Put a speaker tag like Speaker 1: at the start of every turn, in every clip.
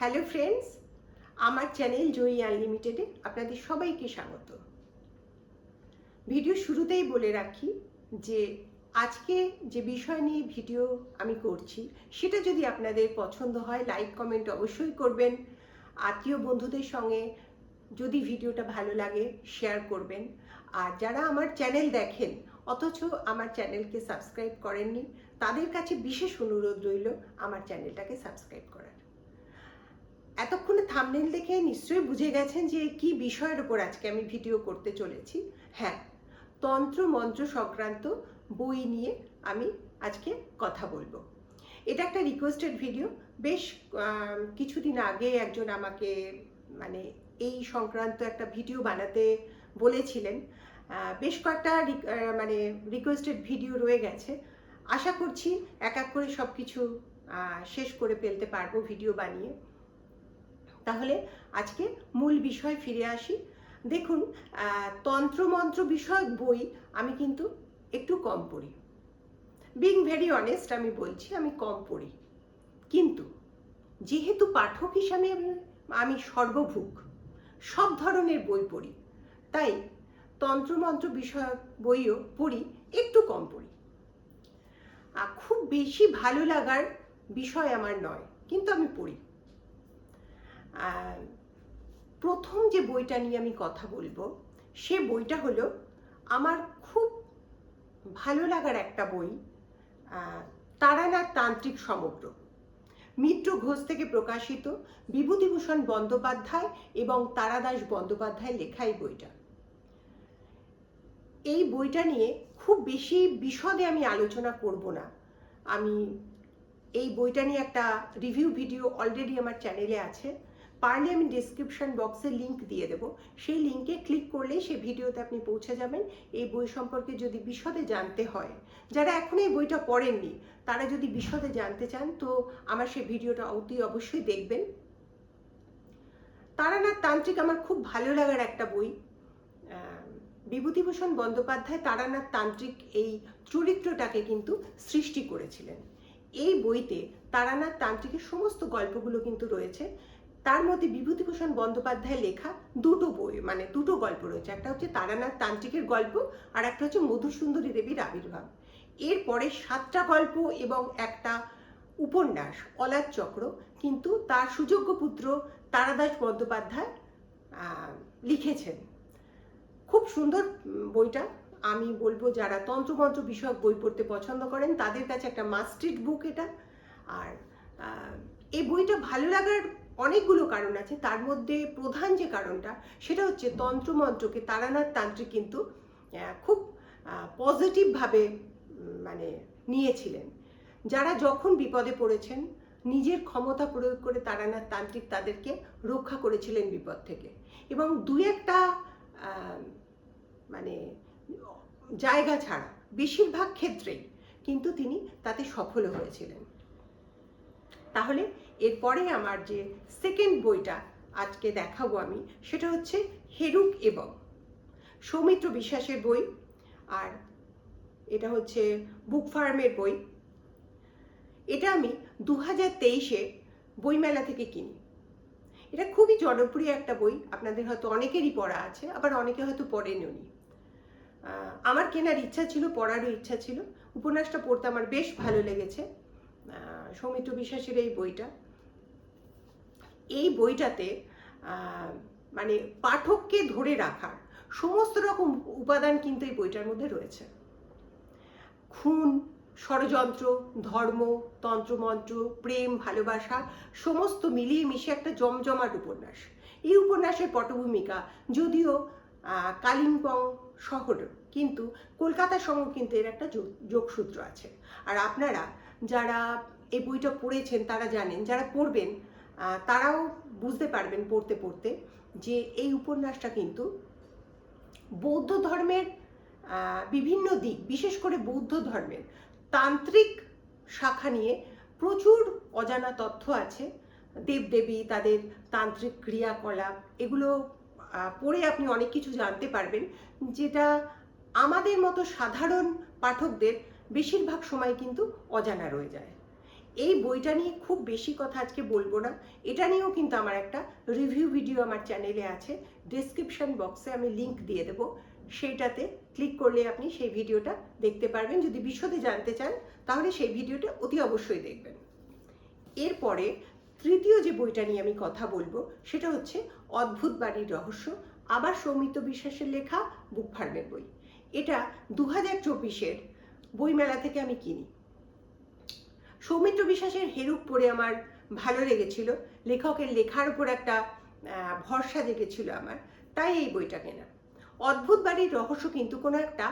Speaker 1: Hello friends, আমার channel Joyee আনলিমিটেডে আপনাদের সবাইকে স্বাগত। ভিডিও শুরুতেই বলে রাখি যে, আজকে যে বিষয় নিয়ে ভিডিও আমি করছি, সেটা যদি আপনাদের পছন্দ হয়, লাইক, কমেন্ট অবশ্যই করবেন। আত্মীয় বন্ধুদের সঙ্গে যদি ভিডিওটা ভালো লাগে, শেয়ার করবেন। আর যারা আমার চ্যানেল দেখেন, অথচ আমার চ্যানেলকে সাবস্ক্রাইব করেননি, তাদের কাছে বিশেষ অনুরোধ রইল আমার চ্যানেলটাকে সাবস্ক্রাইব করার। এতক্ষণে থামনেল দেখে নিশ্চয়ই বুঝে গেছেন যে কি বিষয়ের উপর আজকে আমি ভিডিও করতে চলেছি। হ্যাঁ তন্ত্র মন্ত্র সংক্রান্ত বই নিয়ে আমি আজকে কথা বলব। এটা একটা রিকোয়েস্টেড ভিডিও বেশ কিছুদিন আগে একজন আমাকে মানে এই সংক্রান্ত একটা ভিডিও বানাতে বলেছিলেন। বেশ কয়েকটা মানে রিকোয়েস্টেড ভিডিও রয়ে গেছে। আশা করছি এক এক করে সব কিছু শেষ করে ফেলতে পারব ভিডিও বানিয়ে। তাহলে আজকে মূল বিষয় ফিরে আসি। দেখুন তন্ত্রমন্ত্র বিষয়ক বই আমি কিন্তু একটু কম পড়ি। বিং ভেরি অনেস্ট আমি বলছি আমি কম পড়ি। কিন্তু যেহেতু পাঠক হিসাবে আমি- সর্বভুক সব ধরনের বই পড়ি, তাই তন্ত্রমন্ত্র বিষয়ক বইও পড়ি, একটু কম পড়ি। খুব বেশি ভালো লাগার বিষয় আমার নয়, কিন্তু আমি পড়ি। প্রথম যে বইটা নিয়ে আমি কথা বলব সে বইটা হলো আমার খুব ভালো লাগার একটা বই আহ, তারানাথ তান্ত্রিক সমগ্র। মিত্র ঘোষ থেকে প্রকাশিত বিভূতিভূষণ বন্দ্যোপাধ্যায় এবং তারাদাস বন্দ্যোপাধ্যায় লেখা এই বইটা। এই বইটা নিয়ে খুব বেশি বিশদে আমি আলোচনা করব না। আমি এই বইটা নিয়ে একটা রিভিউ ভিডিও অলরেডি আমার চ্যানেলে আছে। পারলে আমি ডিসক্রিপশন বক্সে লিংক দিয়ে দেবো। সেই লিংকে ক্লিক করলেই সেই ভিডিওতে আপনি পৌঁছে যাবেন। এই বই সম্পর্কে যদি বিশদে জানতে হয়, যারা এখন এই বইটা পড়েননি, তারা যদি বিশদে জানতে চান, তো আমার সেই ভিডিওটা অতি অবশ্যই দেখবেন। তারানাথ তান্ত্রিক আমার খুব ভালো লাগার একটা বই। বিভূতিভূষণ বন্দ্যোপাধ্যায় তারানাথ তান্ত্রিক এই চরিত্রটাকে কিন্তু সৃষ্টি করেছিলেন। এই বইতে তারানাথ তান্ত্রিকের সমস্ত গল্পগুলো কিন্তু রয়েছে। তার মধ্যে বিভূতিভূষণ বন্দ্যোপাধ্যায় লেখা দুটো বই মানে দুটো গল্প রয়েছে। একটা হচ্ছে তারানাথ তান্ত্রিকের গল্প আর একটা হচ্ছে মধুসুন্দরী দেবীর আবির্ভাব। এরপরে সাতটা গল্প এবং একটা উপন্যাস, অলাদ চক্র। কিন্তু তার সুযোগ্য পুত্র তারাদাস বন্দ্যোপাধ্যায় লিখেছেন। খুব সুন্দর বইটা। আমি বলব যারা তন্ত্রমন্ত্র বিষয়ক বই পড়তে পছন্দ করেন, তাদের কাছে একটা মাস্টিড বুক এটা। আর এই বইটা ভালো লাগার অনেকগুলো কারণ আছে। তার মধ্যে প্রধান যে কারণটা, সেটা হচ্ছে তন্ত্রমন্ত্রকে তারানাথ তান্ত্রিক কিন্তু খুব পজিটিভভাবে মানে নিয়েছিলেন। যারা যখন বিপদে পড়েছেন, নিজের ক্ষমতা প্রয়োগ করে তারানাথ তান্ত্রিক তাদেরকে রক্ষা করেছিলেন বিপদ থেকে। এবং দু একটা মানে জায়গা ছাড়া, বেশিরভাগ ক্ষেত্রেই কিন্তু তিনি তাতে সফল হয়েছিলেন। তাহলে এরপরে আমার যে সেকেন্ড বইটা আজকে দেখাবো আমি, সেটা হচ্ছে হেরুক এবং সৌমিত্র বিশ্বাসের বই আর এটা হচ্ছে বুক ফার্মের বই। এটা আমি দু হাজার তেইশে বইমেলা থেকে কিনি। এটা খুবই জনপ্রিয় একটা বই, আপনাদের হয়তো অনেকেরই পড়া আছে, আবার অনেকে হয়তো পড়েনও নি। আমার কেনার ইচ্ছা ছিল, পড়ারও ইচ্ছা ছিল। উপন্যাসটা পড়তে আমার বেশ ভালো লেগেছে। সৌমিত্র বিশ্বাসের এই বইটা। এই বইটাতে মানে পাঠককে ধরে রাখার সমস্ত রকম উপাদান কিন্তু এই বইটার মধ্যে রয়েছে। খুন, ষড়যন্ত্র, ধর্ম, তন্ত্রমন্ত্র, প্রেম, ভালোবাসা, সমস্ত মিলিয়ে মিশে একটা জমজমাট উপন্যাস। এই উপন্যাসের পটভূমিকা যদিও কালিম্পং শহর, কিন্তু কলকাতার সঙ্গে কিন্তু এর একটা যোগ- যোগসূত্র আছে। আর আপনারা যারা এই বইটা পড়েছেন, তারা জানেন, যারা পড়বেন তারাও বুঝতে পারবেন পড়তে পড়তে যে এই উপন্যাসটা কিন্তু বৌদ্ধ ধর্মের বিভিন্ন দিক, বিশেষ করে বৌদ্ধ ধর্মের তান্ত্রিক শাখা নিয়ে প্রচুর অজানা তথ্য আছে। দেবদেবী, তাদের তান্ত্রিক ক্রিয়াকলাপ, এগুলো পড়ে আপনি অনেক কিছু জানতে পারবেন, যেটা আমাদের মতো সাধারণ পাঠকদের বেশিরভাগ সময় কিন্তু অজানা রয়ে যায়। এই বইটা নিয়ে খুব বেশি কথা আজকে বলব না। এটা নিয়েও কিন্তু আমার একটা রিভিউ ভিডিও আমার চ্যানেলে আছে। ডিসক্রিপশন বক্সে আমি লিংক দিয়ে দেবো। সেইটাতে ক্লিক করলে আপনি সেই ভিডিওটা দেখতে পারবেন। যদি বিশদে জানতে চান, তাহলে সেই ভিডিওটা অতি অবশ্যই দেখবেন। এরপরে তৃতীয় যে বইটা নিয়ে আমি কথা বলব, সেটা হচ্ছে অদ্ভুত বাড়ির রহস্য, আবার সৌমিত্র বিশ্বাসের লেখা, বুক ফার্মের বই। এটা দু হাজার চব্বিশের বইমেলা থেকে আমি কিনি। সৌমিত্র বিশ্বাসের হেরুক পড়ে আমার ভালো লেগেছিল। লেখকের লেখার উপর একটা ভরসা জেগেছিল আমার, তাই এই বইটা কেনা। অদ্ভুত বাড়ির রহস্য কিন্তু কোনো একটা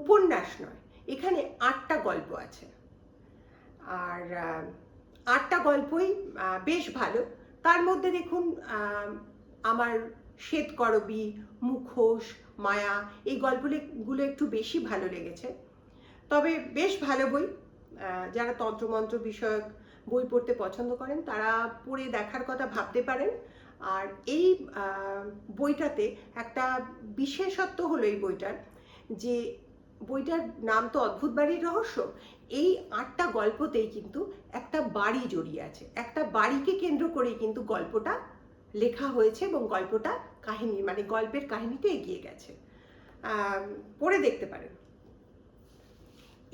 Speaker 1: উপন্যাস নয়, এখানে আটটা গল্প আছে। আর আটটা গল্পই বেশ ভালো। তার মধ্যে দেখুন আমার শ্বেতকরবী, মুখোশ, মায়া, এই গল্পগুলো একটু বেশি ভালো লেগেছে। তবে বেশ ভালো বই। যারা তন্ত্রমন্ত্র বিষয়ক বই পড়তে পছন্দ করেন, তারা পড়ে দেখার কথা ভাবতে পারেন। আর এই বইটাতে একটা বিশেষত্ব হলো এই বইটার, যে বইটার নাম তো অদ্ভুত বাড়ির রহস্য। এই আটটা গল্পতেই কিন্তু একটা বাড়ি জড়িয়ে আছে। একটা বাড়িকে কেন্দ্র করেই কিন্তু গল্পটা লেখা হয়েছে এবং গল্পটা কাহিনী মানে গল্পের কাহিনীটা এগিয়ে গেছে। পড়ে দেখতে পারেন।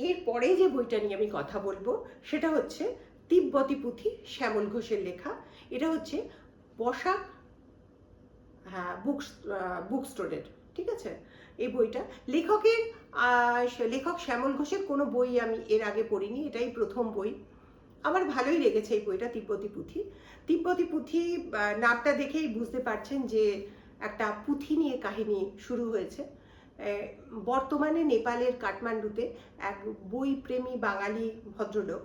Speaker 1: এরপরে যে বইটা নিয়ে আমি কথা বলব, সেটা হচ্ছে তিব্বতী পুঁথি শ্যামল ঘোষের লেখা। এটা হচ্ছে পোশাক হ্যাঁ বুক বুক স্টোরের ঠিক আছে? এই বইটা। লেখকের লেখক শ্যামল ঘোষের কোনো বই আমি এর আগে পড়িনি, এটাই প্রথম বই। আমার ভালোই লেগেছে এই বইটা, তিব্বতী পুঁথি। তিব্বতী পুঁথি নামটা দেখেই বুঝতে পারছেন যে একটা পুঁথি নিয়ে কাহিনী শুরু হয়েছে। বর্তমানে নেপালের কাঠমান্ডুতে এক বই প্রেমী বাঙালি ভদ্রলোক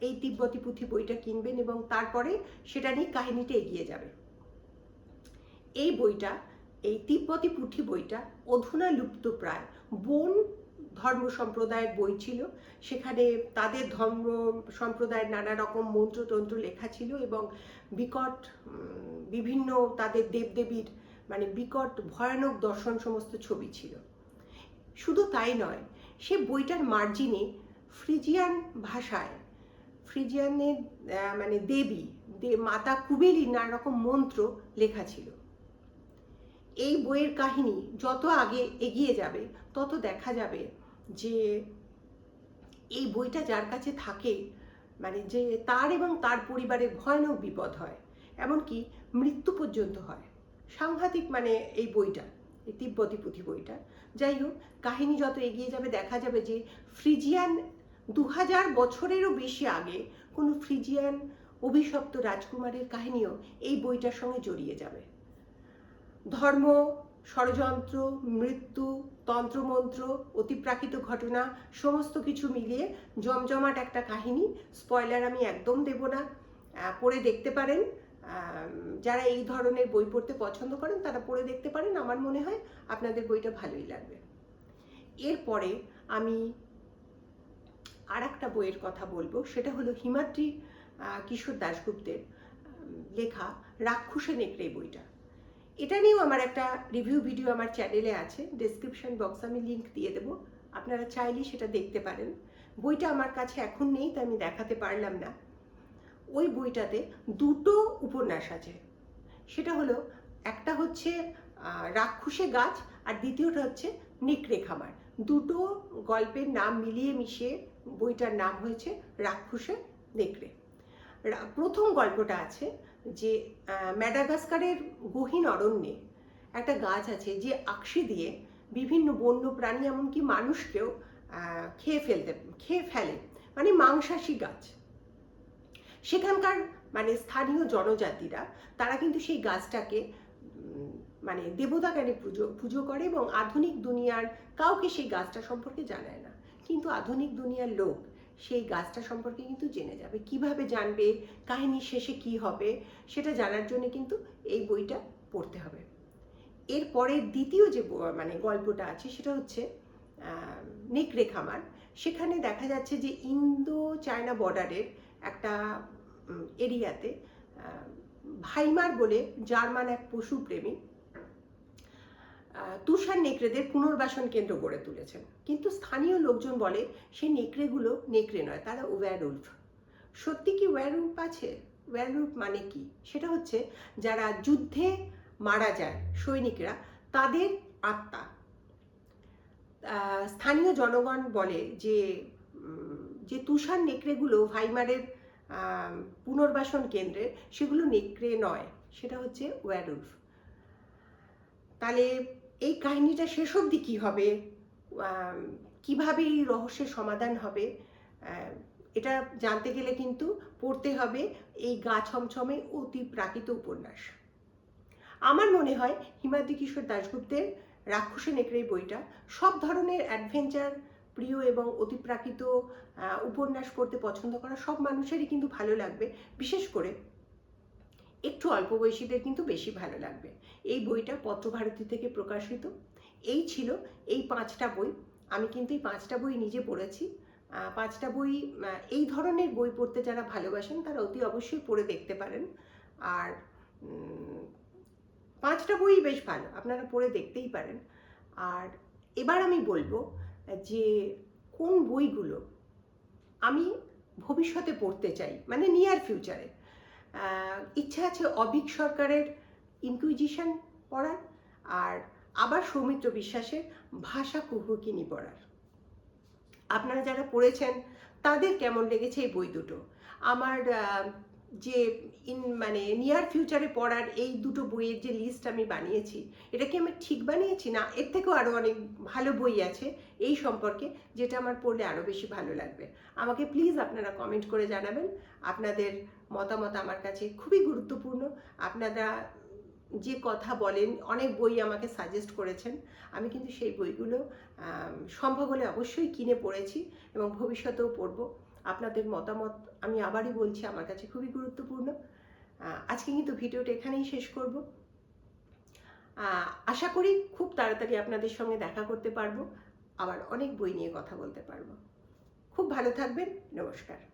Speaker 1: এই তিব্বতী পুঁথি বইটা কিনবেন এবং তারপরে সেটা নিয়ে কাহিনীটা এগিয়ে যাবে। এই বইটা, এই তিব্বতী পুঁথি বইটা অধুনা লুপ্ত প্রায় বোন ধর্ম সম্প্রদায়ের বই ছিল। সেখানে তাদের ধর্ম সম্প্রদায়ের নানা রকম মন্ত্রতন্ত্র লেখা ছিল এবং বিকট বিভিন্ন তাদের দেবদেবীর মানে বিকট, ভয়ানক দর্শন সমস্ত ছবি ছিল। শুধু তাই নয়, সে বইটার মার্জিনে ফ্রিজিয়ান ভাষায়, ফ্রিজিয়ানের মানে দেবী মাতা কুবেলির নানা রকম মন্ত্র লেখা ছিল। এই বইয়ের কাহিনী যত আগে এগিয়ে যাবে, তত দেখা যাবে যে এই বইটা যার কাছে থাকে মানে যে তার এবং তার পরিবারের ভয়ানক বিপদ হয়, এমনকি মৃত্যু পর্যন্ত হয়। সাংঘাতিক মানে এই বইটা, এই তিব্বতী পুঁথি বইটা। যাই হোক, কাহিনী যত এগিয়ে যাবে, দেখা যাবে যে ফ্রিজিয়ান দু হাজার বছরেরও বেশি আগে কোনো ফ্রিজিয়ান অভিশপ্ত রাজকুমারের কাহিনীও এই বইটার সঙ্গে জড়িয়ে যাবে। ধর্ম, ষড়যন্ত্র, মৃত্যু, তন্ত্রমন্ত্র, অতিপ্রাকৃত ঘটনা, সমস্ত কিছু মিলিয়ে জমজমাট একটা কাহিনী। স্পয়লার আমি একদম দেব না। পড়ে দেখতে পারেন। যারা এই ধরনের বই পড়তে পছন্দ করেন, তারা পড়ে দেখতে পারেন। আমার মনে হয় আপনাদের বইটা ভালোই লাগবে। এরপরে আমি আর একটা বইয়ের কথা বলব। সেটা হলো হিমাদ্রি কিশোর দাশগুপ্তের লেখা রাক্ষসে নেকড়ে বইটা। এটা নিয়েও আমার একটা রিভিউ ভিডিও আমার চ্যানেলে আছে। ডেসক্রিপশন বক্সে আমি লিংক দিয়ে দেবো। আপনারা চাইলেই সেটা দেখতে পারেন। বইটা আমার কাছে এখন নেই, তাই আমি দেখাতে পারলাম না। ওই বইটাতে দুটো উপন্যাস আছে। সেটা হলো, একটা হচ্ছে রাক্ষসে গাছ আর দ্বিতীয়টা হচ্ছে নেকড়ে খামার। দুটো গল্পের নাম মিলিয়ে মিশিয়ে বইটার নাম হয়েছে রাক্ষসে নেকড়ে। প্রথম গল্পটা আছে যে ম্যাডাগাস্কারের গহীন অরণ্যে একটা গাছ আছে যে আকশি দিয়ে বিভিন্ন বন্য প্রাণী এমনকি মানুষকেও খেয়ে ফেলতে, খেয়ে ফেলে। মানে মাংসাশী গাছ। সেখানকার মানে স্থানীয় জনজাতিরা, তারা কিন্তু সেই গাছটাকে মানে দেবতা জ্ঞানে পুজো পুজো করে এবং আধুনিক দুনিয়ার কাউকে সেই গাছটা সম্পর্কে জানায় না। কিন্তু আধুনিক দুনিয়ার লোক সেই গাছটা সম্পর্কে কিন্তু জেনে যাবে। কীভাবে জানবে, কাহিনীর শেষে কি হবে, সেটা জানার জন্য কিন্তু এই বইটা পড়তে হবে। এরপরে দ্বিতীয় যে মানে গল্পটা আছে, সেটা হচ্ছে নেকড়ে খামার। সেখানে দেখা যাচ্ছে যে ইন্দো চায়না বর্ডারের একটা এরিয়াতে ভাইমার বলে জার্মান এক পশুপ্রেমী তুষার নেকড়েদের পুনর্বাসন কেন্দ্র গড়ে তুলেছেন। কিন্তু স্থানীয় লোকজন বলে সেই নেকড়েগুলো নেকড়ে নয়, তারা ওভ্যার উল্ফ সত্যি কি ওয়াররুপ আছে? ওয়াররুপ মানে কি? সেটা হচ্ছে যারা যুদ্ধে মারা যায় সৈনিকরা, তাদের আত্মা। স্থানীয় জনগণ বলে যে যে তুষার নেকড়েগুলো ভাইমারের পুনর্বাসন কেন্দ্রে সেগুলো নেকড়ে নয়, সেটা হচ্ছে ওয়ারুলফ তাহলে এই কাহিনীটা শেষ অবধি কী হবে? কীভাবে এই রহস্যের সমাধান হবে? এটা জানতে গেলে কিন্তু পড়তে হবে এই গা ছমছমে অতি প্রাকৃত উপন্যাস। আমার মনে হয় হিমাদ্রি কিশোর দাশগুপ্তের রাক্ষসে নেকড়ে বইটা সব ধরনের অ্যাডভেঞ্চার প্রিয় এবং অতিপ্রাকৃত উপন্যাস পড়তে পছন্দ করা সব মানুষেরই কিন্তু ভালো লাগবে। বিশেষ করে একটু অল্প বয়সীদের কিন্তু বেশি ভালো লাগবে। এই বইটা পত্রভারতী থেকে প্রকাশিত। এই ছিল এই পাঁচটা বই। আমি কিন্তু এই পাঁচটা বই নিজে পড়েছি। পাঁচটা বই এই ধরনের বই পড়তে যারা ভালোবাসেন, তারা অতি অবশ্যই পড়ে দেখতে পারেন। আর পাঁচটা বই বেশ ভালো, আপনারা পড়ে দেখতেই পারেন। আর এবার আমি বলব যে কোন বইগুলো আমি ভবিষ্যতে পড়তে চাই মানে নিয়ার ফিউচারে ইচ্ছা আছে অভিক সরকারের ইনকুইজিশন পড়ার আর আবার সৌমিত্র বিশ্বাসের ভাষা কুহুকিনী পড়ার। আপনারা যারা পড়েছেন, তাদের কেমন লেগেছে এই বই দুটো? আমার যে ইন মানে নিয়ার ফিউচারে পড়ার এই দুটো বইয়ের যে লিস্ট আমি বানিয়েছি, এটা কি আমি ঠিক বানিয়েছি? না, এর থেকেও আরও অনেক ভালো বই আছে এই সম্পর্কে, যেটা আমার পড়লে আরও বেশি ভালো লাগবে। আমাকে প্লিজ আপনারা কমেন্ট করে জানাবেন। আপনাদের মতামত আমার কাছে খুবই গুরুত্বপূর্ণ। আপনারা যে কথা বলেন, অনেক বই আমাকে সাজেস্ট করেছেন। আমি কিন্তু সেই বইগুলো সম্ভব হলে অবশ্যই কিনে পড়েছি এবং ভবিষ্যতেও পড়ব। আপনাদের মতামত আমি আবারই বলছি, আমার কাছে খুবই গুরুত্বপূর্ণ। আজকে কিন্তু ভিডিওটা এখানেই শেষ করব। আশা করি খুব তাড়াতাড়ি আপনাদের সঙ্গে দেখা করতে পারব, আবার অনেক বই নিয়ে কথা বলতে পারব। খুব ভালো থাকবেন, নমস্কার।